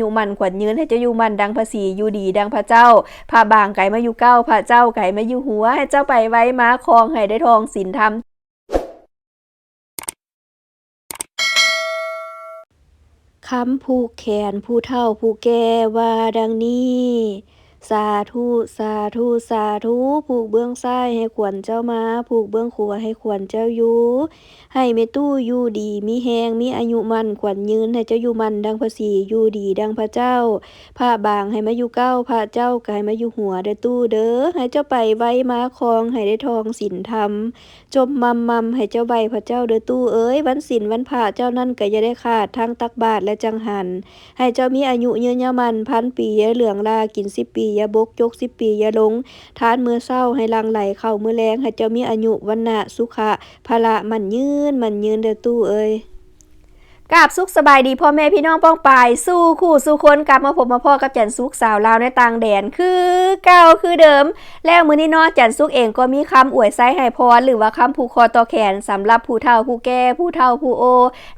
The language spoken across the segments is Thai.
อยู่มันขวัญยืนให้เจ้าอยู่มันดังภาษีอยู่ดีดังพระเจ้าพระบางไก่มาอยู่เก้าพระเจ้าไก่มาอยู่หัว ให้เจ้าไปไว้ม้าคองให้ได้ทองสินธรรมคำผู้แขนผู้เท่าผู้แก่ว่าดังนี้ สาธุสาธุสาธุผูกเบื้องซ้ายให้ขวัญเจ้ามาผูกเบื้องขวาให้ขวัญเจ้าอยู่ให้เมตู้อยู่ดีมีแหงมีอายุมันขวัญยืนให้เจ้าอยู่มันดังพระศีอยู่ดีดังพระเจ้าผ้าบางให้มาอยู่เก้าพระเจ้าก็ให้มาอยู่หัวได้ตู้เด้อให้เจ้าไปไว้ม้าคองให้ได้ทองสินธรรมจมมัมมัมให้เจ้าใบพระเจ้าเด้อตู้เอ้ยวันศิลวันพระเจ้านั่นก็อย่าได้ขาดทั้งตักบาทและจังหันให้เจ้ามีอายุยืนยามันพันปีเหลืองลากินสิบปีอย่าบกจกสิบปีอย่าลง ทานมือเศร้าให้ลังไหลเข้ามือแรงให้เจ้ามีอายุวันนะสุขะพละมันยืนมันยืนเด้อตู้เอ้ย กราบสุขสบายดีพ่อแม่พี่น้องป้องปายสู้คู่สู้คนกลับมาพบมาพ่อกับจันสุกสาวลาวในต่างแดนคือเก่าคือเดิม แล้วมื้อนี้นาะจันสุกเองก็มีคำอวยไซให้พรหรือว่าคำผูกคอต่อแขนสำหรับผู้เฒ่าผู้แก่ผู้เฒ่าผู้โอ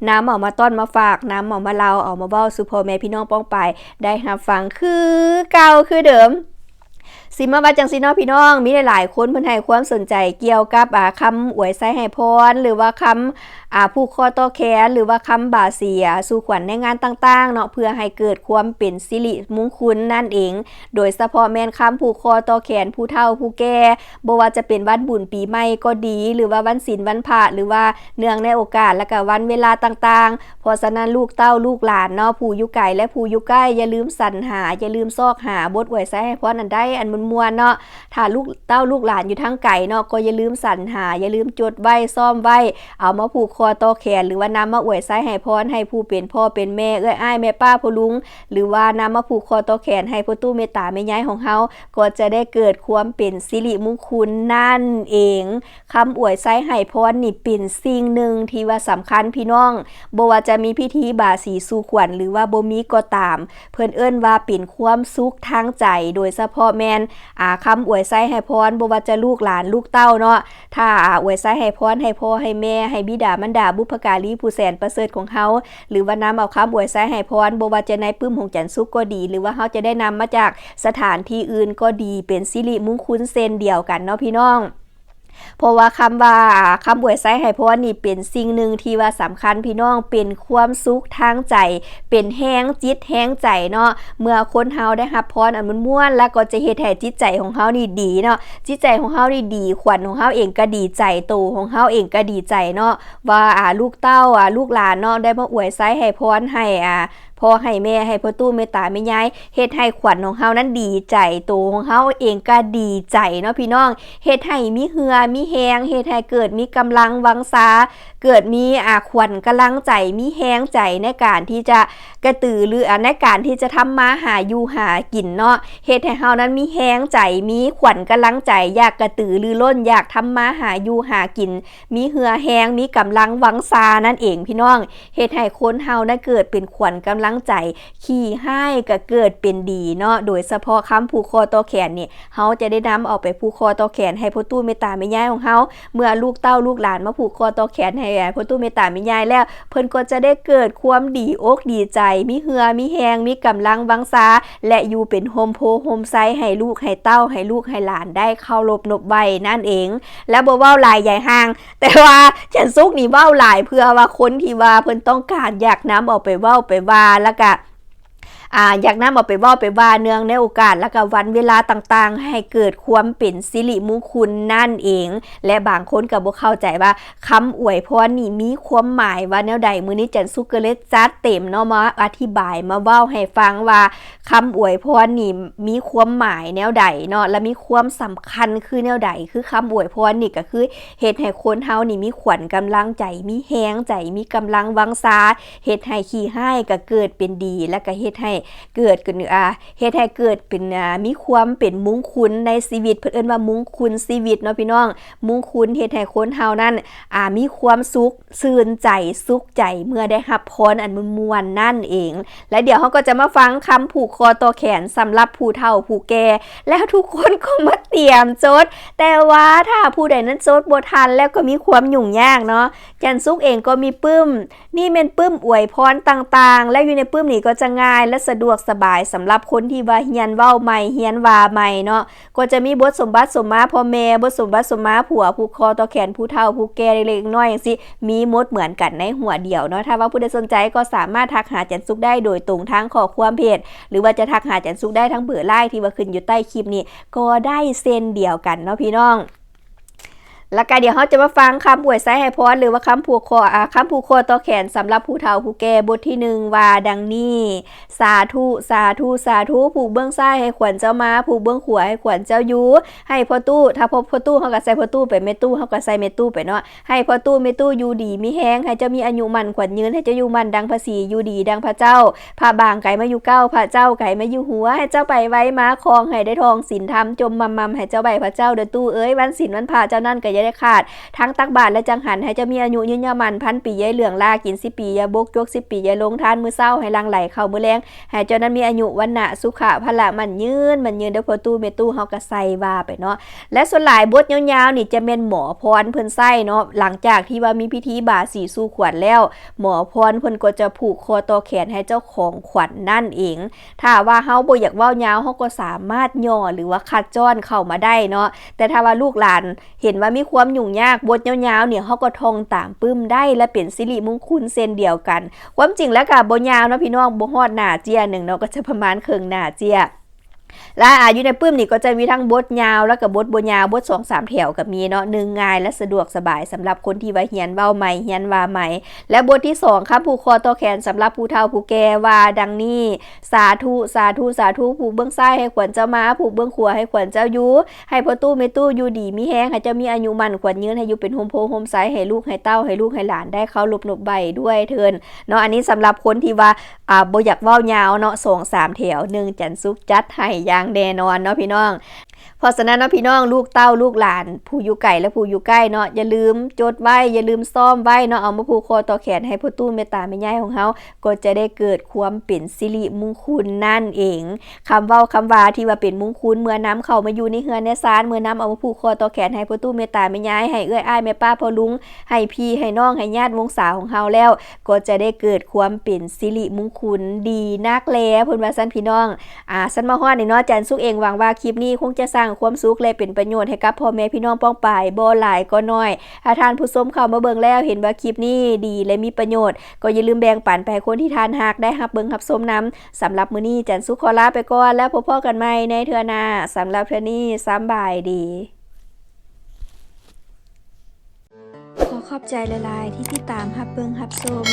น้ำเออกมาต้อนมาฝากน้ำเออกมาเล่าเออกมาเบ้าสู่พ่อแม่พี่น้องป้องไปายได้รับฟังคือเก่าคือเดิมสิมาว่าจังซีนาะพี่น้องมีหลายๆคนเพิ่นให้ความสนใจเกี่ยวกับอ่าคำอวยไซให้พรหรือว่าคำอ่า ผูกคอต่อแขนหรือว่าคำบาเสีย สู่ขวัญในงานต่างๆเนาะเพื่อให้เกิดความเป็นสิริมงคลนั่นเอง โดยเฉพาะแม่นคำผูกคอต่อแขนผู้เฒ่าผู้แก่บ่ว่าจะเป็นวันบุญปีใหม่ก็ดี หรือว่าวันศีลวันพระหรือว่าเนื่องในโอกาสและก็วันเวลาต่างๆ เพราะฉะนั้นลูกเต้าลูกหลานเนาะผู้อยู่ไกลและผู้อยู่ใกล้อย่าลืมสรรหาอย่าลืมซอกหาบทอวยไซให้พราะอันใดอันมวลๆเนาะถ้าลูกเต้าลูกหลานอยู่ทางไก่เนาะก็อย่าลืมสรรหา อย่าลืมจดไว้ซ่อมไว้เอามาผูกคอต่อแขน หรือว่านำมาอวยไส้ให้พรให้ผู้เป็นพ่อเป็นแม่เอ้ยอ้ายแม่ป้าพ่อลุง หรือว่านำมาผูกคอต่อแขนให้พ่อตู้เมตตาแม่ย้ายของเฮาก็จะได้เกิดความเป็นสิริมงคลนั่นเองคำอวยไส้ให้พรนี่เป็นสิ่งหนึ่งที่ว่าสำคัญพี่น้องบ่ว่าจะมีพิธีบาสีสู่ขวัญหรือว่าบ่มีก็ตาม เพิ่นเอิ้นว่าเป็นความสุขทางใจ โดยเฉพาะแม่นอ่าคำอวยไส้ให้พรบ่ว่าจะลูกหลานลูกเต้าเนาะถ้าอวยไส้ให้พรให้พ่อให้แม่ให้บิดามารดาบุพการีผู้แสนประเสริฐของเฮาหรือว่านำเอาคำอวยไส้ให้พรบ่ว่าจะในปึ้มของจันทร์สุกก็ดี หรือว่าเฮาจะได้นำมาจากสถานที่อื่นก็ดีเป็นสิริมงคลเซนเดียวกันเนาะพี่น้อง เพราะว่าคำว่าคำอวยไซให้พรนี่เป็นสิ่งหนึ่งที่ว่าสำคัญพี่น้องเป็นความสุขทางใจ เป็นแห้งจิตแห้งใจเนาะเมื่อคนเฮาได้รับพรอันมันม่วนแล้วก็จะเฮ็ดให้จิตใจของเฮานี่ดีเนาะจิตใจของเฮานี่ดีขวัญของเฮาเองก็ดีใจโตของเฮาเองก็ดีใจเนาะว่าอ่าลูกเต้าอ่าลูกหลานเนาะได้มาอวยไซให้พรให้อ่า พ่อให้แม่ให้พ่อตู้เมตตาแม่ยายเฮ็ดให้ขวัญของเฮานั้นดีใจโตของเฮาเองก็ดีใจเนาะพี่น้องเฮ็ดให้มีเหือมีแฮงเฮ็ดให้เกิดมีกำลังวังษาเกิดมีอาขวัญกำลังใจมีแฮงใจในการที่จะกระตือรือในการที่จะทำมาหาอยู่หากินเนาะเฮ็ดให้เฮานั้นมีแฮงใจมีขวัญกำลังใจอยากกระตือรือร้นอยากทำมาหาอยู่หากิน มีเหือแฮงมีกำลังวังษานั่นเองพี่น้องเฮ็ดให้คนเฮานั้นเกิดเป็นขวัญกำลังใจ ขี่ให้ก็เกิดเป็นดีเนาะ โดยเฉพาะคำผูกคอต่อแขนนี่เฮาจะได้นำเอาไปผูกคอต่อแขนให้พ่อตู้เมตตาแม่ยายของเฮา เมื่อลูกเต้าลูกหลานมาผูกคอต่อแขนให้พ่อตู้เมตตาแม่ยายแล้ว เพิ่นก็จะได้เกิดความดีอกดีใจ มีเหือ มีแหง มีกำลังวังษา และอยู่เป็นโฮมโพโฮมไซให้ลูกให้เต้าให้ลูกให้หลานได้เข้ารบนบใบนั่นเอง แล้วบ่เว้าหลายใหญ่ห่าง แต่ว่าฉันซุกนี่เว้าหลายเพื่อว่าคนที่ว่าเพิ่นต้องการอยากน้ำออกไปเว้าไปว่าแล้วก็ อ่าอยากนำเอาไปว่าไปว่าเนื่องในโอกาสและก็วันเวลาต่างๆ ให้เกิดความเป็นสิริมงคลนั่นเอง และบางคนก็บ่เข้าใจว่าคำอวยพรนี่มีความหมายว่าแนวใดมื้อนี้จันสุกก็เลยจัดเต็มเนาะมาอธิบายมาเว้าให้ฟังว่าคำอวยพรนี่มีความหมายแนวใดเนาะและมีความสำคัญคือแนวใดคือคำอวยพรนี่ก็คือเฮ็ดให้คนเฮานี่มีขวัญกำลังใจมีแฮงใจมีกำลังวังษาเฮ็ดให้ขี้ให้ก็เกิดเป็นดี และก็เฮ็ดให้เกิดขึ้นอ่าเฮ็ดให้เกิดเป็นอ่ามีความเป็นมงคุณในชีวิตเพิ่นเอิ้นว่ามุงคุณชีวิตเนาะพี่น้อง มุงคุณเฮ็ดให้คนเฮานั้นอ่ามีความสุขชื่นใจสุขใจเมื่อได้รับพรอันมวลนั่นเอง และเดี๋ยวเราก็จะมาฟังคำผูกคอตัวแขนสำหรับผู้เฒ่าผู้แก่แล้วทุกคนก็มาเตรียมโจดแต่ว่าถ้าผู้ใดนั้นโจดบ่ทันแล้วก็มีความยุ่งยากเนาะจันซุกเองก็มีปึ้ม นี่เป็นปึ้มอวยพรต่างๆ และอยู่ในปึ้มนี้ก็จะง่ายและสะะดวกสบายสำหรับคนที่ว่าเฮียนเว้าใหม่เฮียนว่าใหม่เนาะก็จะมีบทสมบัติสมมาพ่อแม่บทสมบัติสมมาผัวผู้คอต่อแขนผู้เฒ่าผู้แก่เล็กๆน้อยๆจังซี่มีมดเหมือนกันในหัวเดียวเนาะถ้าว่าผู้ใดสนใจก็สามารถทักหาจันสุกได้โดยตรงทางข้อความเพจหรือว่าจะทักหาจันสุกได้ทั้งเบอร์ไลน์ที่ว่าขึ้นอยู่ใต้คลิปนี้ก็ได้เส้นเดียวกันเนาะพี่น้อง แล้วก็เดี๋ยวเขาจะมาฟังคำอวยไซให้พรหรือว่าคำผูกคออ่าคำผูกคอต่อแขนสำหรับผู้เฒ่าผู้แก่บทที่หนึ่งว่าดังนี้ สาธุสาธุสาธุผูกเบื้องซ้ายให้ขวัญเจ้ามาผูกเบื้องขวาให้ขวัญเจ้ายูให้พ่อตู้ถ้าพบพ่อตู้เขาก็ใส่พ่อตู้ไปเมตู้เขาก็ใส่เมตู้ไปเนาะให้พ่อตู้เมตู้อยู่ดีมีแห้งให้เจ้ามีอายุมันขวัญยืนให้เจ้าอยู่มันดังภาษีอยู่ดี ดังพระเจ้าพระบางไก่มาอยู่เก้าพระเจ้าไก่มาอยู่หัว ให้เจ้าไปไว้ม้าคองให้ได้ทองสินธรรมจมมัมมัมให้เจ้าใบพระเจ้าเดือตู้เอ้ยวันสินวันพาเจ้านั่นก็อยได้ขาด ทั้งตักบาทและจังหันให้จะมีอายุยืนยามันพันปียายเหลืองลากินสิปียาบกยกสิปียาลงทานมือเศร้าให้ลังไหลเข้ามือแรงให้เจ้านั้นมีอายุวันนะสุขะพละมันยืนมันยืนเด้อพอตู้เมตู้เฮาก็ใส่ว่าไปเนาะและส่วนหลายบทยาวๆนี่จะเป็นหมอพรเพิ่นใส่เนาะหลังจากที่ว่ามีพิธีบาสีสู่ขวัญแล้ว หมอพรเพิ่นก็จะผูกคอต่อแขนให้เจ้าของขวัญนั่นเอง ถ้าว่าเฮาบ่อยากเว้ายาวเฮาก็สามารถย่อหรือว่าคัดจ้อนเข้ามาได้เนาะแต่ถ้าว่าลูกหลานเห็นว่ามีความยุ่งยากบทยาวๆเนี่ยเขาก็ทองตามปึ้มได้และเป็นสิริมงคลเส้นเดียวกัน ความจริงแล้วกับบทยาวเนาะพี่น้องบ่ฮอดหน้าเจียหนึ่งเนาะก็จะประมาณครึ่งหน้าเจีย และอายู่ในปื้มนี่ก็จะมีทั้งบทยาว แล้วกับบทบยาวบทสองสามแถวกับมีเนาะหนึ่งง่ายและสะดวกสบายสำหรับคนที่ว่าเฮียนเว้าใหม่เฮียนว่าใหม่ และบทที่สองครับผูกคอต่อแขนสำหรับผู้เฒ่าผู้แก่ว่าดังนี้ สาธุสาธุสาธุผูกเบื้องซ้ายให้ขวัญเจ้ามาผูกเบื้องขวาให้ขวัญเจ้ายูให้พ่อตู้เมตู้อยู่ดีมีแห้งให้เจ้ามีอายุมันขวัญยืนให้อยู่เป็นโฮมโพโฮมไซให้ลูกให้เต้าให้ลูกให้หลานได้เข้าหลบหนบใบด้วยเทินเนาะอันนี้สำหรับคนที่ว่าอ่าบ่อยากเว้ายาวเนาะสองสามแถวหนึ่งจันสุกจัดให้อย่างแน่นอนเนาะพี่น้อง เพราะฉะนั้นเนาะพี่น้องลูกเต้าลูกหลาน ผู้อยู่ไกลและผู้อยู่ใกล้เนาะอย่าลืมจดไว้อย่าลืมซ่อมไว้เนาะเอามาผูกคอต่อแขนให้พ่อตู้เมตตาแม่ย่ายของเฮาก็จะได้เกิดความเป็นสิริมงคลนั่นเองคำเว้าคำว่าที่ว่าเป็นมงคลเมื่อน้ำเข้ามาอยู่ในเฮือนในศาลเมื่อน้ำเอามาผูกคอต่อแขนให้พ่อตู้เมตตาแม่ย่ายให้เอื้อยอ้ายแม่ป้าพ่อลุงให้พี่ให้น้องให้ญาติวงศาของเฮาแล้ว ก็จะได้เกิดความเป็นสิริมงคลดีนักแลเพิ่นว่าซั่นพี่น้องอ่าสันมาฮอดนี่เนาะจันสุกเองหวังว่าคลิปนี้คงจะสร้างความสุขและเป็นประโยชน์ให้กับพ่อแม่พี่น้องป้องปายบ่หลายก็น้อยถ้าท่านผู้ชมเข้ามาเบิ่งแล้วเห็นว่าคลิปนี้ดีและมีประโยชน์ ก็อย่าลืมแบ่งปันไปให้คนที่ทานหากได้รับเบิ่งรับชมนํสำหรับมื้อนี้จันสุขขอลาไปก่อนแล้วพบกันกันใหม่ในเทื่อหน้าสำหรับเทื่อนี้สำบายดีขอขอบใจหลาย ๆ ที่ติดตามรับเบิ่งรับชม